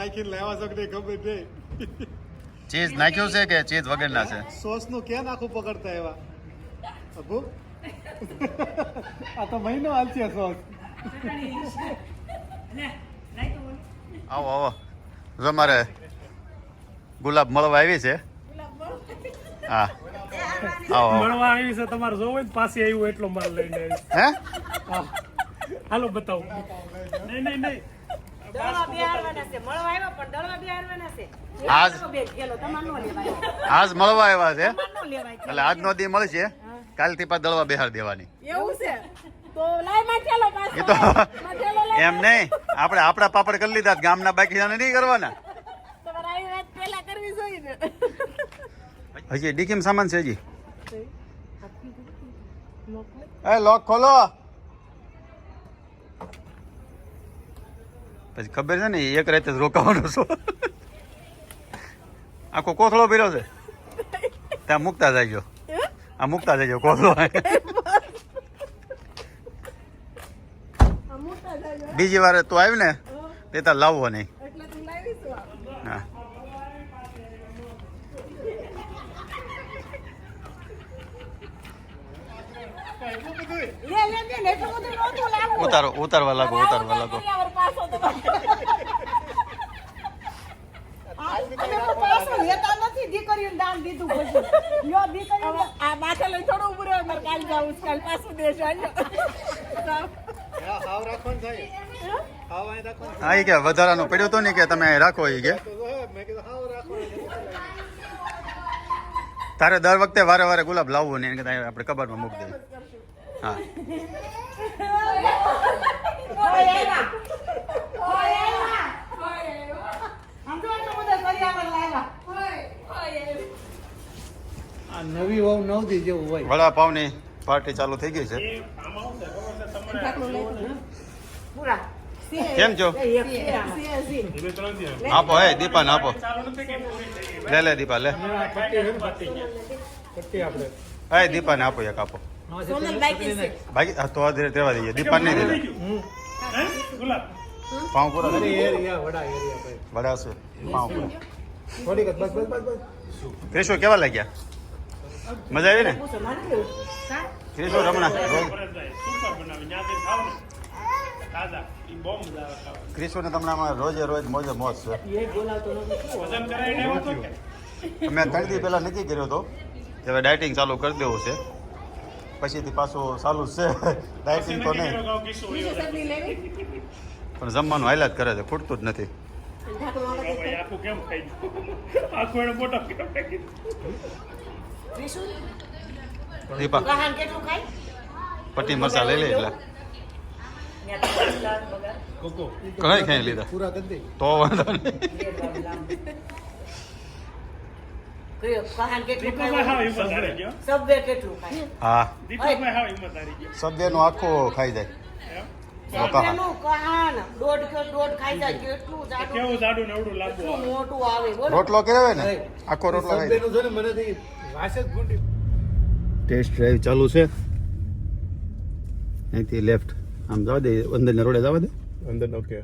નાખીને લાવ્યા છો કે નહીં ખબર નહીં ચીઝ નાખ્યું છે કે ચીઝ વગરના છે? સોસનું ક્યાં નાખું પકડતા એવા? અભુ? આ તો મહિનો હાલશે સોસ. આવો આવો. જો મારે ગુલાબ મળવા આવી છે. હા. આવો મળવા આવી છે તમારે જોવો ને પાસે આવ્યું એટલો માલ લઈને હા. હાલો બતાવો. નહીં નહીં નહીં. મળવા આવ્યા છે. આજ કિલો નો આજ મળવા આવ્યા છે. નો એટલે આજનો દી મળશે કાલથી પાછા દળવા બેહાર દેવાની. એવું છે. એ તો એમ નહીં. આપણે આપણા પાપડ કરી લીધા ગામના બાકી જાને નહીં કરવાના. ને. હજી ડીકીમ સામાન છે હજી. એ લોક ખોલો. પછી ખબર છે ને એક રાતે જ રોકાવાનો છો. આખો કોથળો પીરો છે. ત્યાં મૂકતા જજો આ મૂકતા જજો કોથળો. બીજી વાર તું આવી ને તે તાર લાવવો નહીં. હા. ઉતારો ઉતારવા લાગો ઉતારવા લાગો. માથે લઈ થોડું ઉભું રહ્યો મારે કાલ જાવું છે, પાછું દેશ કે વધારાનો પડ્યો તો ને કે તમે રાખો એ કે. તારે દર વખતે વારે વારે ગુલાબ લાવવો નહીં એને આપણે કબાટમાં મૂકી દઈએ. હા ઓય એવા. ઓય એવા. સમજો એટલું બધું કરિયાવર લાવ્યા. આ નવી વહુ નવથી જેવું હોય. વડાપાવની પાર્ટી ચાલુ થઈ ગઈ છે. કેમ છો? આપો હે દીપાને આપો. ચાલુ નથી કે પૂરી થઈ ગઈ? લે લે દીપા લે. હે દીપા ને આપો એક આપો. બાકી હા, તો રહેવા દઈએ. દીપા નહીં થઈ દે ગયું? હે? ગુલાબ. પાઉં પૂરા વડા એરિયા ભાઈ. વડા છે પાઉં પૂરા. થોડીક જ બસ બસ બસ બસ. ક્રિશો કેવા લાગ્યા? મજા આવી ને? ક્રિશો રમણા ખાવ ને તમને આમાં રોજે રોજ મોજે મોજ છે મેં ત્રણ દી પહેલા નક્કી કર્યો હતો કે હવે ડાયટિંગ ચાલુ કરી દેવું છે પછીથી પાછું ચાલુ જ છે ડાયટિંગ તો નહીં? પણ જમવાનું જ કરે છે ખૂટતું જ નથી આખું કેમ ખાઈ આખું મોટો કેમ? દીપા ગહાણ કેટલું ખાય? પટ્ટી મરસા લઈ લે એટલે. ઘણા ખાઈ લીધા. પૂરા કરી તો વાંધો આખું ખાઈ જાય. જાડું, કેવું જાડું ને રોટલો આખો રોટલો મને ટેસ્ટ ડ્રાઈવ ચાલુ છે. અહીંથી લેફ્ટ આમ જવા દે અંદરના રોડે જવા દે. અંદર ઓકે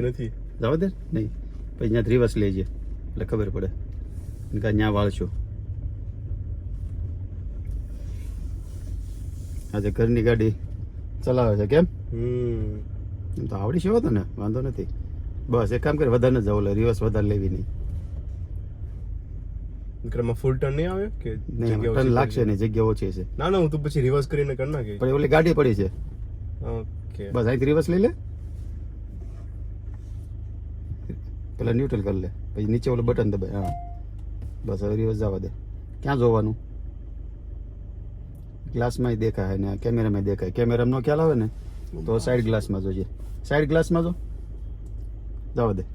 નથી. જવા દે? નહીં. પછી ત્યાં રિવર્સ લેજે એટલે ખબર પડે. કે ત્યાં વાળશું. આજે ઘરની ગાડી ચલાવે છે કેમ? હમ. એમ તો આવડી છે ને વાંધો નથી. બસ એક કામ કરે વધારે ન જવું રિવર્સ વધારે લેવી નહીં. નીકળમાં ફૂલ ટર્ન નહીં આવે? કે ટર્ન લાગશે નહીં જગ્યા ઓછી છે. ના ના હું તો પછી રિવર્સ કરીને કર નાખી પણ ઓલી ગાડી પડી છે. ઓકે બસ અહીંથી રિવર્સ લઈ લે. પેલા ન્યુટ્રલ કરી લે. પછી નીચે ઓલું બટન દબાય. હા. બસ હવે રિવર્સ જવા દે. ક્યાં જોવાનું? ગ્લાસમાં દેખાય ને કેમેરામાં દેખાય. કેમેરામાં નો ખ્યાલ આવે ને? તો સાઈડ ગ્લાસમાં જોજે સાઈડ ગ્લાસમાં જો. જવા દે.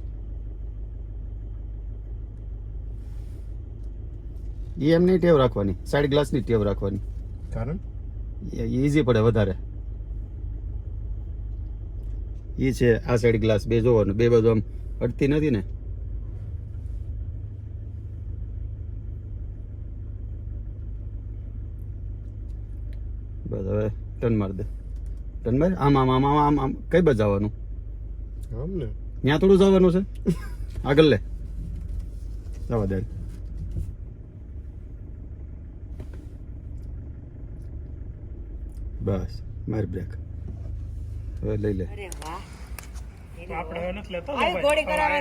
એ એમની ટેવ રાખવાની. સાઈડ ગ્લાસની ટેવ રાખવાની. કારણ? ઈઝી પડે વધારે. એ છે આ સાઈડ ગ્લાસ બે જોવાનું. બે બાજુ આમ અડતી નથી ને? બસ હવે ટર્ન માર દે. ટર્ન માર? આમ આમ આમ આમ આમ આમ. કઈ બાજુ જવાનું? આમ ને ત્યાં થોડું જવાનું છે. આગળ લે. જવા દે. બસ મારી બ્રેક હવે લઈ લે.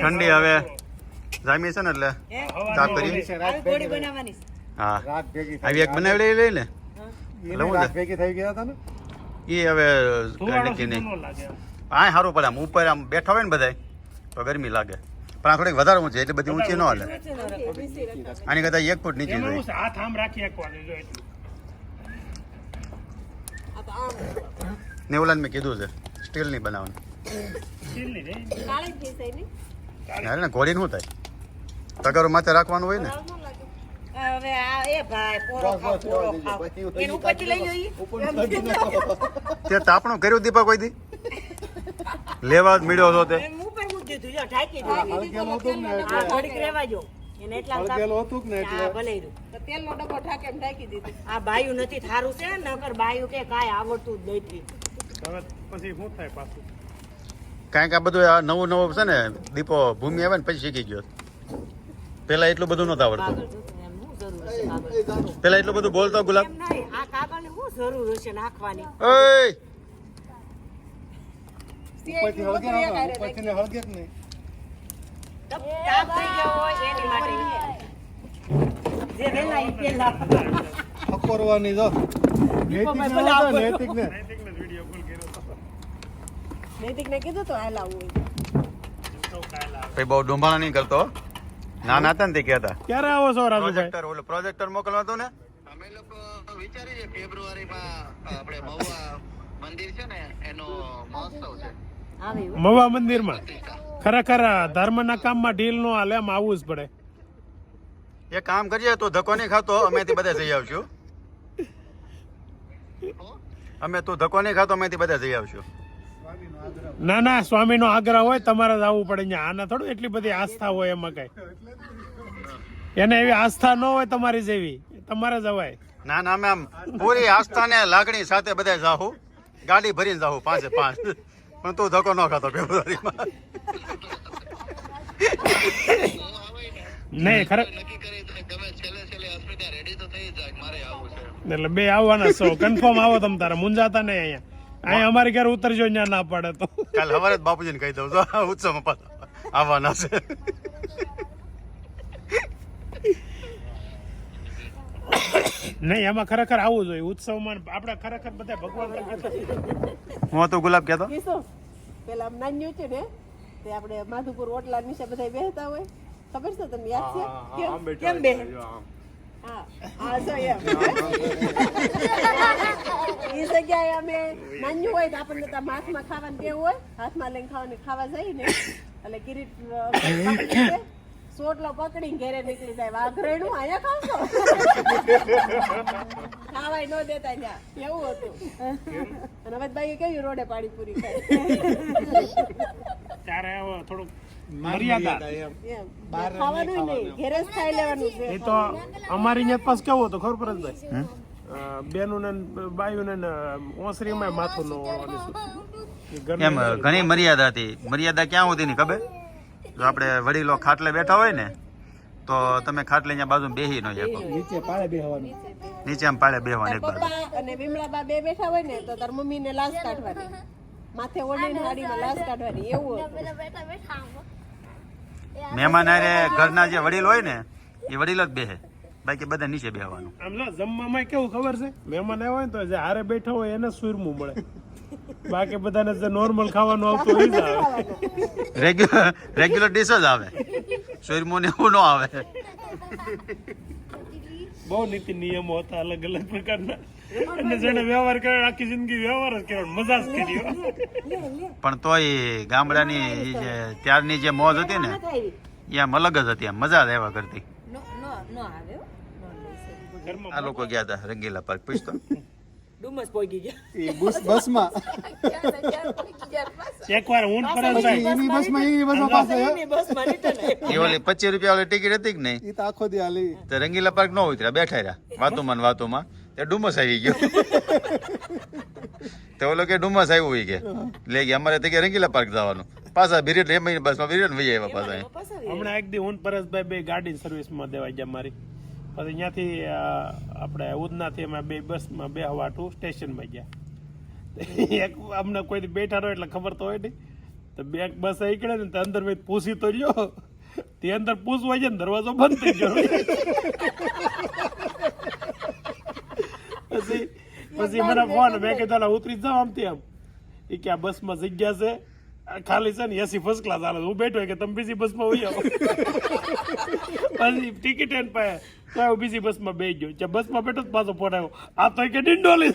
ઠંડી હવે. જામી છે ને એટલે? ચા કરી. હા. આવી એક બનાવી લઈ લે એને લઉં રાત ને? ભેગી થઈ ગયા હતા ને? એ હવે નહીં? હા સારું પડે આમ. ઉપર આમ બેઠા હોય ને બધા તો ગરમી લાગે. પણ આ થોડીક વધારે ઊંચી એટલે બધી ઊંચી ન હાલે. આની કરતા એક ફૂટ નીચે જોઈએ. હાથ આમ રાખી નેવલાને મેં કીધું છે બનાવવાની. જાય ને અરે ને ઘોડીને શું થાય? તગારો માથે રાખવાનું હોય ને? હવે આ એ ભાઈ પોરો ખાવ પોરો ખાવ. એનું ઉપરથી લઈ લો તે તાપણું કર્યું દીપક કોઈ દી? લેવા જ મળ્યો હતો તે. હું પણ મૂકી દીધું. જો ઢાંકી દીધું. આ ઘડીક રહેવા જો. એને એટલા હળગેલું હતું ને એટલે? ભલે તો તેલનો ડબ્બો ઢાંકે ઢાંકી દીધું. આ બાયું નથી થારું છે નકર બાયું કે કાંઈ આવડતું જ નથી. હવે પછી શું થાય પાછું? કારણ કે આ બધું આ નવું નવું છે ને દીપો ભૂમિ આવે ને પછી શીખી ગયો. પેલા એટલું બધું નતું આવડતું. કાગળ જો એમ શું જરૂર હશે કાગળ? પેલા એટલું બધું બોલતો ગુલાબ. આ કાગળની શું જરૂર હશે નાખવાની? ઉપરથી હળગે ને ઉપરથી હળગે જ નહીં. તાપ થઈ ગયો હોય એની માટે. જે વહેલા ઈ પહેલા અકોરવાની જો. નૈતિક ને નૈતિક ને નૈતિકને. જ વીડિયો કોલ કર્યો નૈતિક ને કીધું તો આ આવે. ભાઈ બહુ ડુંબાણા નહીં કરતો નાના હતા ને તે કહેતા. ક્યારે આવો છો રાજુભાઈ? પ્રોજેક્ટર ઓલું પ્રોજેક્ટર મોકલવા હતું ને? અમે લોકો વિચારીએ ફેબ્રુઆરીમાં આપણે મહુવા મંદિર છે ને એનો મહોત્સવ છે. મહુવા મંદિરમાં? ખરેખર ધર્મના કામમાં ઢીલ નો હાલે આવવું જ પડે. એ કામ કરીએ તો ધક્કો નહીં ખાતો અમે થી બધા જઈ આવશું. અમે તો ધક્કો નહીં ખાતો અમે થી બધા જઈ આવશું. ના ના સ્વામીનો આગ્રહ હોય તમારે જ આવવું પડે અહીંયા. આના થોડું એટલી બધી આસ્થા હોય એમાં કઈ. એને એવી આસ્થા ન હોય તમારી જેવી. તમારે જવાય ના ના મેમ પૂરી આસ્થા ને લાગણી સાથે બધા જાહુ. ગાડી ભરીને જાહુ પાંચે પાંચ. પણ તું ધક્કો ન ખાતો ફેબ્રુઆરીમાં. નહીં ખરે નક્કી કરી તો ગમે છેલ્લે છેલ્લે અસ્મિતા રેડી તો થઈ જાય કે મારે આવવું છે. એટલે બે આવવાના છો. કન્ફર્મ આવો તમ તારે. મુંજાતા નહીં અહીંયા. અહીંયા અમારી ઘરે ઉતરજો ત્યાં ના પડે તો. કાલે અમારે જ બાપુજીને કહી દઉં છો ઉત્સવમાં પાછા આવવાના છે. નહીં એમાં ખરેખર આવવું જોઈએ. ઉત્સવમાં આપણે ખરેખર બધા ભગવાન હું તો ગુલાબ કહેતો? પેલા નાન્યું છે ને તે આપણે માધુપુર ઓટલા નીચે બધા બેહતા હોય. ખબર છે તમને યાદ છે? કેમ? કેમ બે હા હા જો એ જગ્યાએ અમે નાન્યું હોય તો આપણને તો હાથમાં ખાવાનું કેવું હોય હાથમાં લઈને ખાવાની ખાવા જઈએ ને એટલે કિરીટ સોટલો પકડીને ઘેરે નીકળી જાય. વાઘરેણું અહીંયા ખાવશો? ખાવાય ન દેતા ત્યાં. એવું હતું. બાઈ કેવી રોડે પાણીપુરી ખાય ત્યારે થોડુંક મર્યાદા. એમ. ખાવાનું નહીં ઘેરે જ ખાઈ લેવાનું એ તો અમારી અહીંયા પાસ કેવું હતું? ખબર બેનું ને બાયું ઓસરીમાં માથું ન ઓળવાનું છે એ ઘરનું એમ ઘણી મર્યાદા હતી. મર્યાદા ક્યાં હતી ની ખબર? જો આપણે વડીલો ખાટલે બેઠા હોય ને તો તમે ખાટલે અહીંયા બાજુ બેહી ન શકો. નીચે પાળે બેહવાનું. નીચે આમ પાળે બેહવાનું એક બાજુ. અને વિમળા બા બે બેઠા હોય ને તો તાર મમ્મી ને લાશ કાઢવાની. માથે ઓળીને ગાડીમાં લાશ કાઢવાની એવું મહેમાન હારે ઘરના જે વડીલ હોય ને એ વડીલ જ બેહે. બાકી બધા નીચે બેહવાનું. આમ જમવામાં કેવું ખબર છે? મહેમાન આવ્યો હોય ને તો જે હારે બેઠા હોય એને સુરમું મળે. બાકી બધાને જે નોર્મલ ખાવાનું આવતું હોય જ આવે. રેગ્યુલર રેગ્યુલર ડીશ જ આવે. શોરમો ને એવું ન આવે. બહુ નીતિ નિયમો હતા અલગ અલગ પ્રકારના. અને જેને વ્યવહાર કર્યો આખી જિંદગી વ્યવહાર જ કર્યો મજા જ કર્યો પણ તોય ગામડાની જે ત્યારની જે મોજ હતી ને એ આમ અલગ જ હતી આમ મજા જ આવ્યા કરતી. આ લોકો ગયા હતા રંગીલા પાર્ક પૂછતો. ડુમસ પોગી ગયા બસ બસમાં એકવાર ઊંટ પર જાય એની બસમાં એની બસમાં પાસે એની બસમાં રિટર્ન. એ ઓલી પચીસ રૂપિયા વાળી ટિકિટ હતી કે નહીં એ તો આખો દી હાલી તો રંગીલા પાર્ક ન ઉતર્યા બેઠા રહ્યા વાતોમાં વાતોમાં એ ડુમસ આવી ગયો તો ઓલો કે ડુમસ આવ્યું હોય કે લે કે અમારે તો કે રંગીલા પાર્ક જવાનું પાછા બિરેટ એમ બસમાં બિરેટ વહી આવ્યા પાછા હમણાં એક દી હું પરસભાઈ બે ગાડી સર્વિસમાં દેવા ગયા મારી પછી ત્યાંથી અ, આપણે ઉધનાથી અમે બે બસમાં બે હવાટું સ્ટેશનમાં ગયા. એક અમને કોઈ બેઠા રહો એટલે ખબર તો હોય નહીં. તો બે બસ નીકળે ને તો અંદર ભાઈ પૂછી તો લ્યો. તે અંદર પૂછવા જાય ને દરવાજો બંધ થઈ ગયો. પછી પછી મને ફોન મેં કીધું "અલા, ઉતરી જાવ આમથી આમ. એ કે આ બસમાં જગ્યા છે. ખાલી છે ને એસી ફર્સ્ટ ક્લાસ હાલે હું બેઠો કે તમે બીજી બસમાં હોઈ આવો. પછી ટિકિટ એન પાસે. તો હું બીજી બસમાં બેસી ગયો. જે બસમાં બેઠો તો પાછો ફોન આવ્યો. આ તો કે ડિંડોલી.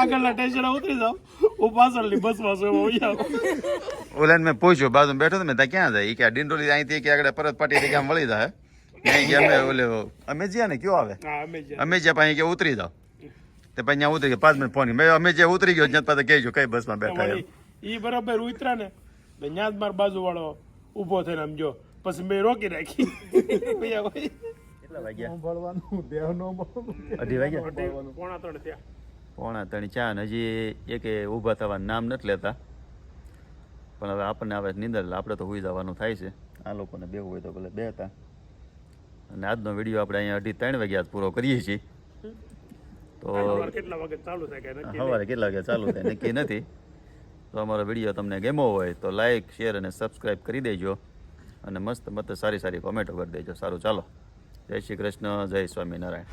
આગળના ટેન્શન ઉતરી જાવ હું પાછળની બસમાં આવો. ઓલાને મેં પૂછ્યું બાજુ બેઠો તો મેં ત્યાં ક્યાં જાય? કે આ ડિંડોલી અહીંથી કે આગળ પરત પાટી કે આમ વળી જાય. નહીં કે અમે ઓલે અમે જ્યાં ને કયો આવે? અમે જ્યાં પાસે કે ઉતરી જાઓ તે પછી ત્યાં ઉતરી ગયા. પાંચ મિનિટ ફોન મેં અમે જ્યાં ઉતરી ગયો. જ્યાં પાછા કહેજો કઈ બસમાં બેઠા એ ઈ બરાબર ઉતરા ને ત્યાં જ મારો બાજુ વાળો ઊભો થઈને આમ જો પછી મેં રોકી રાખી ભૈયા ભાઈ કેટલા વાગ્યા? ભણવાનું દેહ નો અઢી વાગ્યા? પોણા ત્રણ થયા. પોણા ત્રણ ચા ને હજી એકે ઊભા થવાનું નામ નથી લેતા. પણ હવે આપણને હવે નીંદર આપણે તો હુઈ જવાનું થાય છે. આ લોકોને બેવું હોય તો ભલે બેહતા. અને આજનો વીડિયો આપણે અહીંયા અઢી ત્રણ વાગ્યા પૂરો કરીએ છીએ. તો સવારે કેટલા વાગે ચાલુ થાય કે સવારે કેટલા વાગે ચાલુ થાય નક્કી નથી. તો અમારો વીડિયો તમને ગમ્યો હોય તો લાઇક શેર અને સબસ્ક્રાઈબ કરી દેજો અને મસ્ત મસ્ત સારી સારી કોમેન્ટો કરી દેજો. સારું, ચાલો. જય શ્રી કૃષ્ણ, જય સ્વામિનારાયણ.